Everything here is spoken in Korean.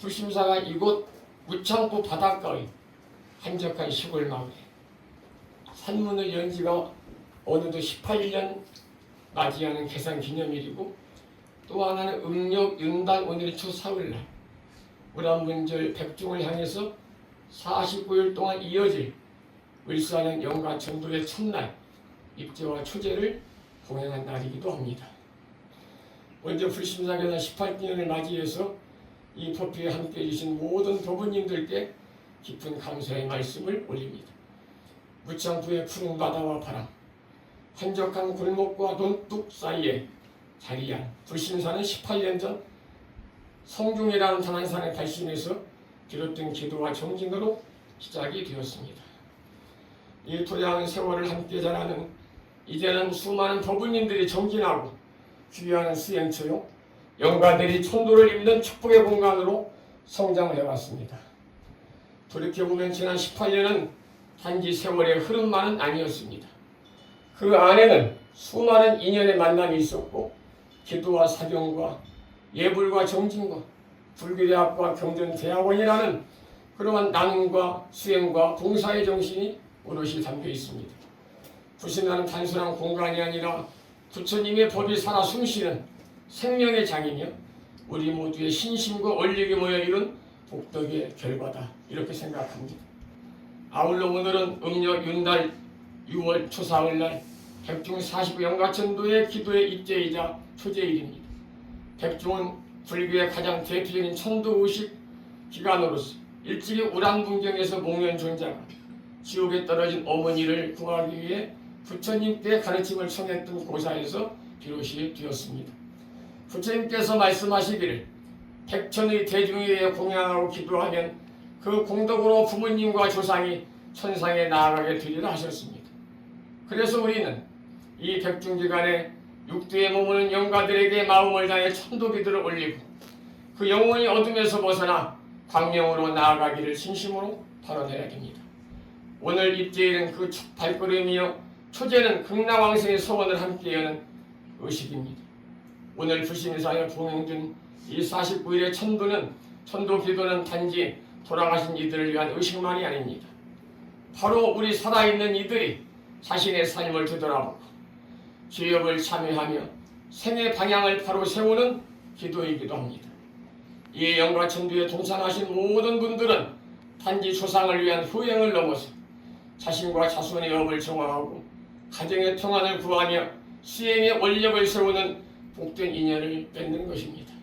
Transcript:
불심사가 이곳 무창포 바닷가의 한적한 시골 마을에 산문을 연 지가 어느덧 18년 맞이하는 개산 기념일이고 또 하나는 음력 윤달 오늘이 초 사흘날 우란문절 백중을 향해서 49일 동안 이어질 을사년 영가 전도의 첫날 입제와 초제를 봉행한 날이기도 합니다. 먼저 불심사교단 18기년을 맞이해서 이 법회에 함께 해 주신 모든 도부님들께 깊은 감사의 말씀을 올립니다. 무창부의 푸른 바다와 바람, 한적한 골목과 돈뚝 사이에 자리한 불심사는 18년 전 성중이라는 단한산에 발신해서 비롯된 기도와 정진으로 시작이 되었습니다. 이 도량한 세월을 함께 자라는 이제는 수많은 법부님들이 정진하고 귀하는 수행처요 영가들이 천도를 입는 축복의 공간으로 성장을 해왔습니다. 돌이켜보면 지난 18년은 단지 세월의 흐름만은 아니었습니다. 그 안에는 수많은 인연의 만남이 있었고 기도와 사경과 예불과 정진과 불교대학과 경전대학원이라는 그러한 나눔과 수행과 봉사의 정신이 오롯이 담겨 있습니다. 부신하는 단순한 공간이 아니라 부처님의 법이 살아 숨쉬는 생명의 장이며 우리 모두의 신심과 원력이 모여 이룬 복덕의 결과다 이렇게 생각합니다. 아울러 오늘은 음력 윤달 6월 초사흘날 백중 49영가천도의 기도의 입제이자 초제일입니다. 백중은 불교의 가장 대표적인 천도의식 기관으로서 일찍이 우란분경에서 목련 존자가 지옥에 떨어진 어머니를 구하기 위해 부처님께 가르침을 청했던 고사에서 비롯이 되었습니다. 부처님께서 말씀하시기를 백천의 대중에 공양하고 기도하면 그 공덕으로 부모님과 조상이 천상에 나아가게 되리라 하셨습니다. 그래서 우리는 이 백중기간에 육두에 머무는 영가들에게 마음을 다해 천도기들을 올리고 그 영혼이 어둠에서 벗어나 광명으로 나아가기를 진심으로 발언해야 됩니다. 오늘 입제일은 그첫 발걸음이요 초제는 극락왕생의 소원을 함께 여는 의식입니다. 오늘 불신사에 봉행된 이 49일의 천도는 천도 기도는 단지 돌아가신 이들을 위한 의식만이 아닙니다. 바로 우리 살아있는 이들이 자신의 삶을 되돌아보고 죄업을 참여하며 생의 방향을 바로 세우는 기도이기도 합니다. 이 영과 천도에 동참하신 모든 분들은 단지 조상을 위한 후행을 넘어서 자신과 자손의 업을 정화하고 가정의 평안을 구하며 수행의 원력을 세우는 복된 인연을 맺는 것입니다.